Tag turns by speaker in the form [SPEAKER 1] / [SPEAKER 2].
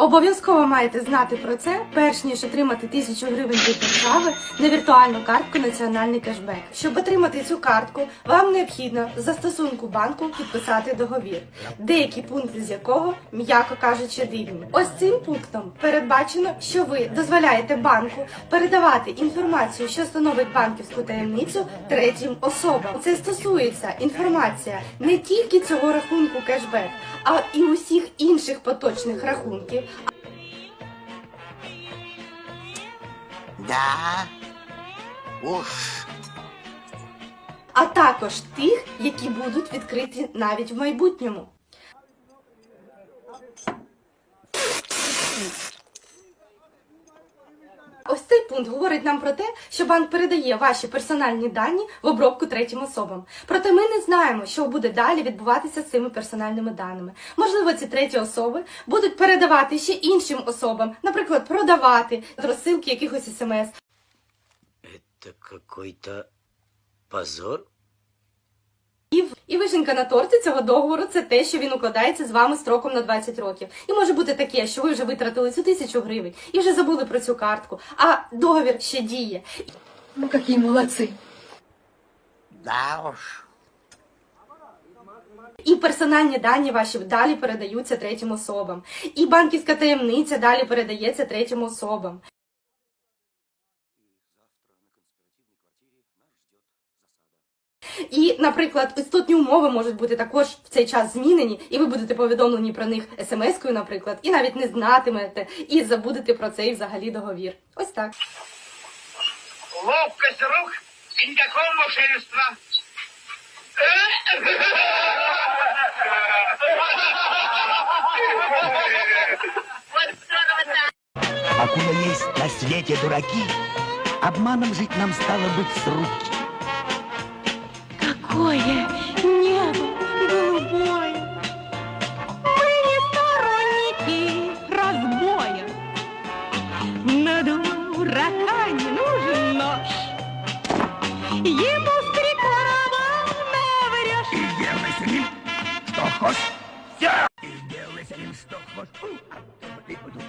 [SPEAKER 1] обов'язково маєте знати про це, перш ніж отримати тисячу гривень від держави на віртуальну картку Національний кешбек. Щоб отримати цю картку, вам необхідно з застосунку банку підписати договір, деякі пункти з якого, м'яко кажучи, дивні. Ось цим пунктом передбачено, що ви дозволяєте банку передавати інформацію, що становить банківську таємницю третім особам. Це стосується інформація не тільки цього рахунку кешбек, а і усіх інших поточних рахунків.
[SPEAKER 2] Да. Уж.
[SPEAKER 1] а також тих, які будуть відкриті навіть в майбутньому. Пункт говорить нам про те, що банк передає ваші персональні дані в обробку третім особам. Проте ми не знаємо, що буде далі відбуватися з цими персональними даними. Можливо, ці треті особи будуть передавати ще іншим особам, наприклад, продавати розсилки якихось смс,
[SPEAKER 3] Це какой-то позор?
[SPEAKER 1] І, вишенька на торті цього договору це те, що він укладається з вами строком на 20 років. І може бути таке, що ви вже витратили цю тисячу гривень і вже забули про цю картку, а договір ще діє.
[SPEAKER 4] Ну, какие молодцы.
[SPEAKER 2] Да уж.
[SPEAKER 1] І персональні дані ваші далі передаються третім особам. І банківська таємниця далі передається третім особам. І, наприклад, істотні умови можуть бути також в цей час змінені, і ви будете повідомлені про них смс-кою, наприклад, і навіть не знатимете, і забудете про цей взагалі договір. Ось так.
[SPEAKER 5] Ловкость рук и никакого мошенничества.
[SPEAKER 2] Покуда есть на свете дураки, обманом жить нам стало быть с руки.
[SPEAKER 6] Какое небо голубое! Мы не сторонники разбоя. На дурака не нужен нож. Ему с приколом наврешь.
[SPEAKER 2] И делай с ним, что хочешь. Все! И делай с ним, что хочешь. Фу, а то бы ты буду